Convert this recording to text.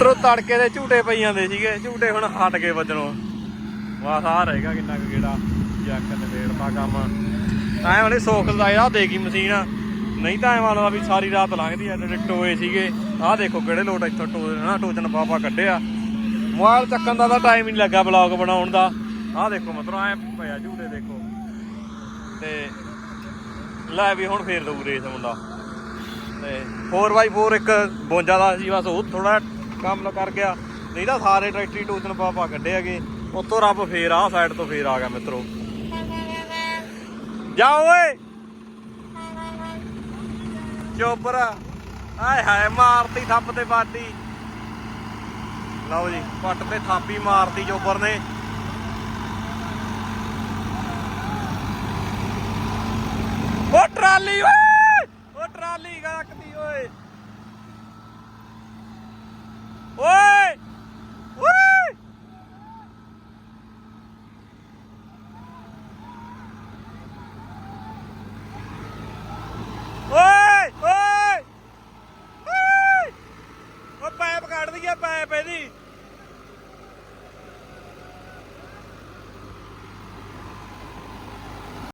ਤਰੋ ਤੜਕੇ ਦੇ ਝੂਟੇ ਪਈ ਜਾਂਦੇ ਸੀਗੇ, ਝੂਟੇ ਹੁਣ ਹਟ ਗਏ ਵੱਜਣੋਂ। ਬਸ ਆ ਰਹੇਗਾ ਕਿੰਨਾ ਕੁ ਗੇੜਾ, ਜੱਕ ਤੇ ਵੇੜਦਾ ਕੰਮ। ਐਂ ਵਾਲੇ ਸੋਖ ਦਾ ਦੇਗੀ ਮਸ਼ੀਨ। ਨਹੀਂ ਤਾਂ ਐਂ ਵਾਲਾ ਵੀ ਸਾਰੀ ਰਾਤ ਲੰਘਦੀ ਐ ਜਿਹੜੇ ਟੋਏ ਸੀਗੇ, ਆਹ ਦੇਖੋ ਕਿਹੜੇ ਲੋਟ ਇੱਥੋਂ ਟੋਏ ਨਾ ਟੋਚਨ ਪਾਪਾ ਕੱਢਿਆ। ਮੋਬਾਈਲ ਚੱਕਣ ਦਾ ਤਾਂ ਟਾਈਮ ਹੀ ਨਹੀਂ ਲੱਗਾ ਬਲੌਗ ਬਣਾਉਣ ਦਾ। ਆਹ ਦੇਖੋ ਮਤਲਬ ਐ ਪਿਆ ਝੂਟੇ ਦੇਖੋ। ਤੇ ਲੈ ਵੀ ਹੁਣ ਫੇਰ ਦਊ ਰੇਸ ਮੁੰਡਾ। ਤੇ 4x4 ਇੱਕ 52 ਦਾ ਸੀ, ਬਸ ਉਹ ਥੋੜਾ ਕੰਮ ਕਰ ਗਿਆ। ਨਹੀਂ ਤਾਂ ਸਾਰੇ ਟਰੈਕਟਰੀ ਟੋਚਨ ਪਾਪਾ ਕੱਢੇ ਹੈਗੇ। ਉੱਤੋਂ ਰੱਬ ਫੇਰ ਆਹ ਸਾਈਡ ਤੋਂ ਫੇਰ ਆ ਗਿਆ ਮਿੱਤਰੋ। ਜਾ ਓਏ। ਚੋਪਰ ਆਏ ਹਾਏ, ਮਾਰਤੀ ਥੱਪ ਤੇ ਬਾਡੀ ਲਓ ਜੀ, ਪੱਟ ਤੇ ਥਾਪੀ ਮਾਰਤੀ ਚੋਪਰ ਨੇ। ਉਹ ਟਰਾਲੀ ਓਏ। ਉਹ ਟਰਾਲੀ ਗਾਕਦੀ ਓਏ। ਵਧੀਆ ਪੈਪ ਇਹਦੀ।